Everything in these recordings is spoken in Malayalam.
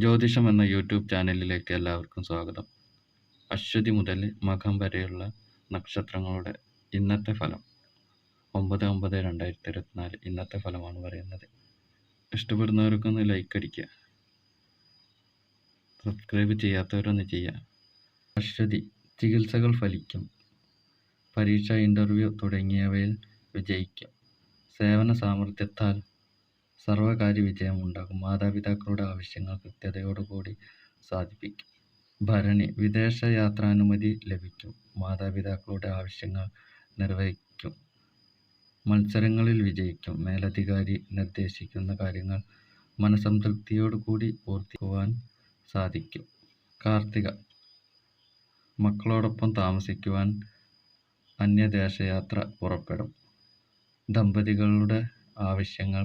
ജ്യോതിഷം എന്ന യൂട്യൂബ് ചാനലിലേക്ക് എല്ലാവർക്കും സ്വാഗതം. അശ്വതി മുതൽ മകം വരെയുള്ള നക്ഷത്രങ്ങളുടെ ഇന്നത്തെ ഫലം. ഒമ്പത് ഒമ്പത് രണ്ടായിരത്തി ഇരുപത്തിനാല് ഇന്നത്തെ ഫലമാണ് പറയുന്നത്. ഇഷ്ടപ്പെടുന്നവർക്കൊന്ന് ലൈക്ക് അടിക്കുക. സബ്സ്ക്രൈബ് ചെയ്യാത്തവരൊന്ന് ചെയ്യുക. അശ്വതി ചികിത്സകൾ ഫലിക്കും. പരീക്ഷ ഇന്റർവ്യൂ തുടങ്ങിയവയിൽ വിജയിക്കും. സേവന സാമർഥ്യത്താൽ സർവകാര്യ വിജയം ഉണ്ടാകും മാതാപിതാക്കളുടെ ആവശ്യങ്ങൾ കൃത്യതയോടുകൂടി സാധിപ്പിക്കും. ഭരണി വിദേശ യാത്രാനുമതി ലഭിക്കും. മാതാപിതാക്കളുടെ ആവശ്യങ്ങൾ നിർവഹിക്കും. മത്സരങ്ങളിൽ വിജയിക്കും. മേലധികാരി നിർദ്ദേശിക്കുന്ന കാര്യങ്ങൾ മനസംതൃപ്തിയോടുകൂടി പൂർത്തിക്കുവാൻ സാധിക്കും. കാർത്തിക മക്കളോടൊപ്പം താമസിക്കുവാൻ അന്യദേശയാത്ര പുറപ്പെടും. ദമ്പതികളുടെ ആവശ്യങ്ങൾ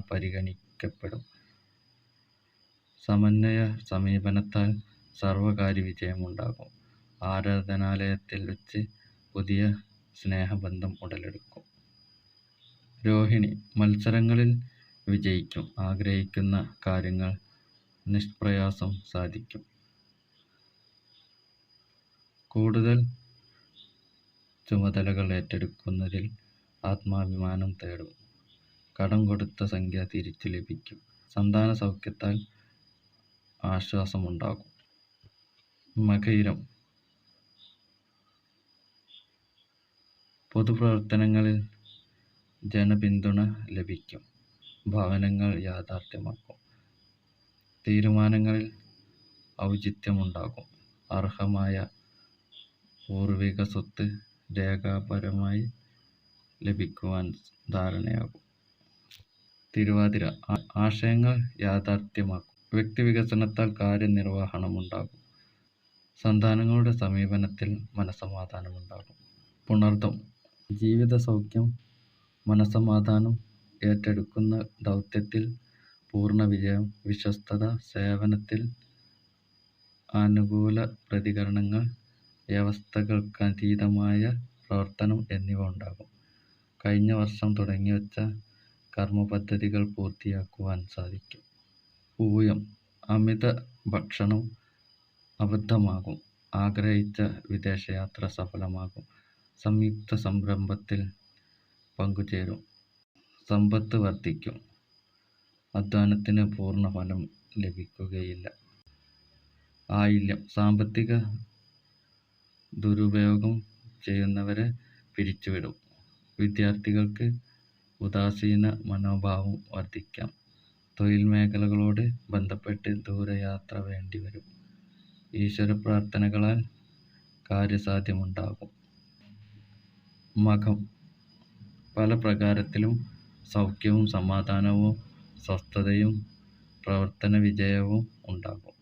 പരിഗണിക്കപ്പെടും സമന്വയ സമീപനത്താൽ സർവകാര്യ വിജയമുണ്ടാകും. ആരാധനാലയത്തിൽ വെച്ച് പുതിയ സ്നേഹബന്ധം ഉടലെടുക്കും. രോഹിണി മത്സരങ്ങളിൽ വിജയിക്കും. ആഗ്രഹിക്കുന്ന കാര്യങ്ങൾ നിഷ്പ്രയാസം സാധിക്കും. കൂടുതൽ ചുമതലകൾ ഏറ്റെടുക്കുന്നതിൽ ആത്മാഭിമാനം തേടും. കടം കൊടുത്ത സംഖ്യ തിരിച്ചു ലഭിക്കും. സന്താന സൗഖ്യത്താൽ ആശ്വാസമുണ്ടാകും. മകയിരം. പൊതുപ്രവർത്തനങ്ങളിൽ ജനപിന്തുണ ലഭിക്കും. ഭവനങ്ങൾ യാഥാർത്ഥ്യമാക്കും. തീരുമാനങ്ങളിൽ ഔചിത്യമുണ്ടാകും. അർഹമായ പൂർവിക സ്വത്ത് രേഖാപരമായി ലഭിക്കുവാൻ ധാരണയാകും. തിരുവാതിര ആശയങ്ങൾ യാഥാർത്ഥ്യമാക്കും. വ്യക്തിവികസനത്താൽ കാര്യനിർവഹണമുണ്ടാകും. സന്താനങ്ങളുടെ സമീപനത്തിൽ മനസ്സമാധാനമുണ്ടാകും പുണർദം. ജീവിത സൗഖ്യം മനസ്സമാധാനം ഏറ്റെടുക്കുന്ന ദൗത്യത്തിൽ പൂർണ വിജയം വിശ്വസ്തത സേവനത്തിൽ അനുകൂല പ്രതികരണങ്ങൾ വ്യവസ്ഥകൾക്കതീതമായ പ്രവർത്തനം എന്നിവ ഉണ്ടാകും. കഴിഞ്ഞ വർഷം തുടങ്ങിവച്ച കർമ്മപദ്ധതികൾ പൂർത്തിയാക്കുവാൻ സാധിക്കും. പൂയം അമിത ഭക്ഷണം അബദ്ധമാകും. ആഗ്രഹിച്ച വിദേശയാത്ര സഫലമാകും. സംയുക്ത സംരംഭത്തിൽ പങ്കുചേരും. സമ്പത്ത് വർദ്ധിക്കും. അധ്വാനത്തിന് പൂർണ ഫലം ലഭിക്കുകയില്ല. ആയില്യം സാമ്പത്തിക ദുരുപയോഗം ചെയ്യുന്നവരെ പിരിച്ചുവിടും. വിദ്യാർത്ഥികൾക്ക് ഉദാസീന മനോഭാവം വർദ്ധിക്കാം. തൊഴിൽ മേഖലകളോട് ബന്ധപ്പെട്ട് ദൂരയാത്ര വേണ്ടിവരും. ഈശ്വരപ്രാർത്ഥനകളാൽ കാര്യസാധ്യമുണ്ടാകും. മകം പല പ്രകാരത്തിലും സൗഖ്യവും സമാധാനവും സ്വസ്ഥതയും പ്രവർത്തന വിജയവും ഉണ്ടാകും.